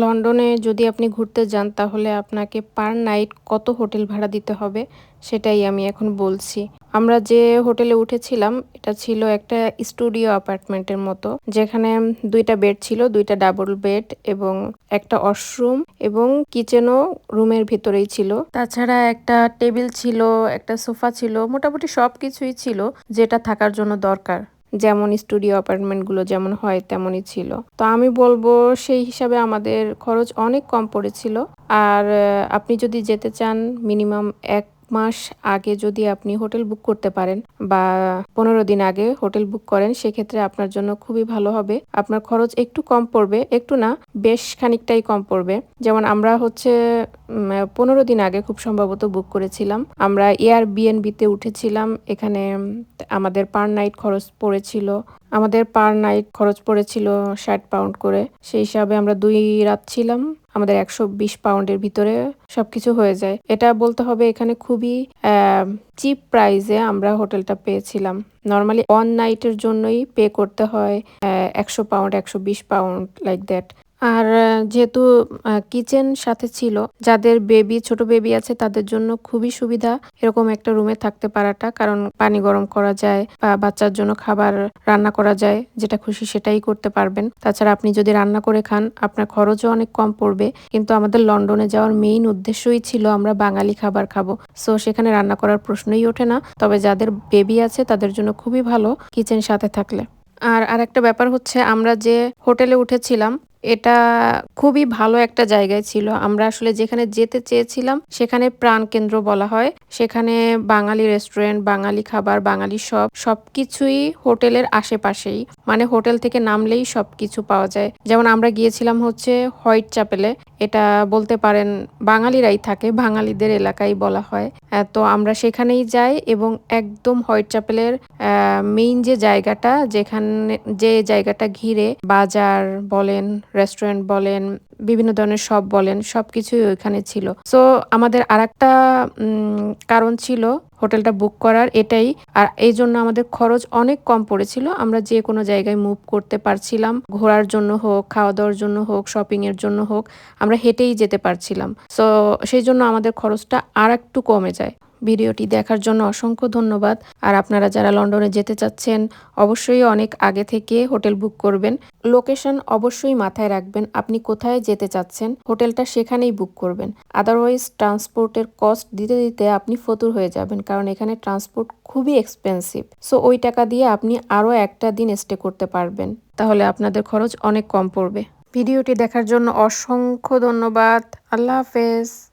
লন্ডনে যদি আপনি ঘুরতে যান, তাহলে আপনাকে পার নাইট কত হোটেল ভাড়া দিতে হবে সেটাই আমি এখন বলছি। আমরা যে হোটেলে উঠেছিলাম, এটা ছিল একটা স্টুডিও অ্যাপার্টমেন্টের মতো, যেখানে দুইটা বেড ছিল, দুইটা ডাবল বেড এবং একটা ওয়াশরুম এবং কিচেনও রুমের ভিতরেই ছিল। তাছাড়া একটা টেবিল ছিল, একটা সোফা ছিল, মোটামুটি সব কিছুই ছিল যেটা থাকার জন্য দরকার। যেমন স্টুডিও অ্যাপার্টমেন্টগুলো যেমন হয় তেমনই ছিল। তো আমি বলব সেই হিসাবে আমাদের খরচ অনেক কম পড়েছিল। আর আপনি যদি যেতে চান মিনিমাম এক মাস আগে যদি আপনি হোটেল বুক করতে পারেন বা পনেরো দিন আগে হোটেল বুক করেন, সেক্ষেত্রে আপনার জন্য খুবই ভালো হবে। আপনার খরচ একটু কম পড়বে, একটু না, বেশ খানিকটাই কম পড়বে। যেমন আমরা হচ্ছে পনেরো দিন আগে খুব সম্ভবত বুক করেছিলাম। আমরা এয়ার বিএনবিতে উঠেছিলাম, এখানে আমাদের পার নাইট খরচ পড়েছিল। আমাদের পার নাইট খরচ পড়েছিল ষাট পাউন্ড করে। সেই হিসাবে আমরা দুই রাত ছিলাম, আমাদের একশো বিশ পাউন্ডের ভিতরে সবকিছু হয়ে যায়। এটা বলতে হবে এখানে খুবই চিপ প্রাইসে আমরা হোটেলটা পেয়েছিলাম। নর্মালি ওয়ান নাইটের জন্যই পে করতে হয় একশো পাউন্ড একশো বিশ পাউন্ড লাইক দ্যাট আর যেহেতু কিচেন সাথে ছিল, যাদের বেবি, ছোট বেবি আছে, তাদের জন্য খুবই সুবিধা এরকম একটা রুমে থাকতে পারাটা। কারণ পানি গরম করা যায় বা বাচ্চার জন্য খাবার রান্না করা যায়, যেটা খুশি সেটাই করতে পারবেন। তাছাড়া আপনি যদি রান্না করে খান, আপনার খরচও অনেক কম পড়বে। কিন্তু আমাদের লন্ডনে যাওয়ার মেইন উদ্দেশ্যই ছিল আমরা বাঙালি খাবার খাব। সো সেখানে রান্না করার প্রশ্নই ওঠে না। তবে যাদের বেবি আছে, তাদের জন্য খুবই ভালো কিচেন সাথে থাকলে। আর আরেকটা ব্যাপার হচ্ছে, আমরা যে হোটেলে উঠেছিলাম এটা খুবই ভালো একটা জায়গায় ছিল। আমরা আসলে যেখানে যেতে চেয়েছিলাম, সেখানে প্রাণ কেন্দ্র বলা হয়। সেখানে বাঙালি রেস্টুরেন্ট বাঙালি খাবার, বাঙালি সব সবকিছুই হোটেলের আশেপাশেই। মানে হোটেল থেকে নামলেই সবকিছু পাওয়া যায়। যেমন আমরা গিয়েছিলাম হচ্ছে হোয়াইট চ্যাপেলে এটা বলতে পারেন বাঙালিরাই থাকে বাঙালিদের এলাকায় বলা হয়। তো আমরা সেখানেই যাই এবং একদম হোয়াইট চ্যাপেলের মেইন যে জায়গাটা যেখানে যে জায়গাটা ঘিরে বাজার বলেন রেস্টুরেন্ট বলেন বিভিন্ন ধরনের সব বলেন সবকিছুই ওইখানে ছিল। সো আমাদের উম, কারণ ছিল হোটেলটা বুক করার এটাই। আর এই জন্য আমাদের খরচ অনেক কম পড়েছিল। আমরা যে কোনো জায়গায় মুভ করতে পারছিলাম। ঘোরার জন্য হোক খাওয়া দাওয়ার জন্য হোক শপিং এর জন্য হোক, আমরা হেঁটেই যেতে পারছিলাম। সো সেই জন্য আমাদের খরচটা আর একটু কমে যায়। ভিডিওটি দেখার জন্য অসংখ্য ধন্যবাদ। আর আপনারা যারা লন্ডনে যেতে চাচ্ছেন, অবশ্যই অনেক আগে থেকে হোটেল বুক করবেন। লোকেশন অবশ্যই মাথায় রাখবেন, আপনি কোথায় যেতে চাচ্ছেন, হোটেলটা সেখানেই বুক করবেন। আদারওয়াইজ ট্রান্সপোর্টের কস্ট দিতে দিতে আপনি ফতুর হয়ে যাবেন, কারণ এখানে ট্রান্সপোর্ট খুবই এক্সপেন্সিভ। সো ওই টাকা দিয়ে আপনি আরও একটা দিন স্টে করতে পারবেন। তাহলে আপনাদের খরচ অনেক কম পড়বে। ভিডিওটি দেখার জন্য অসংখ্য ধন্যবাদ। আল্লাহ হাফেজ।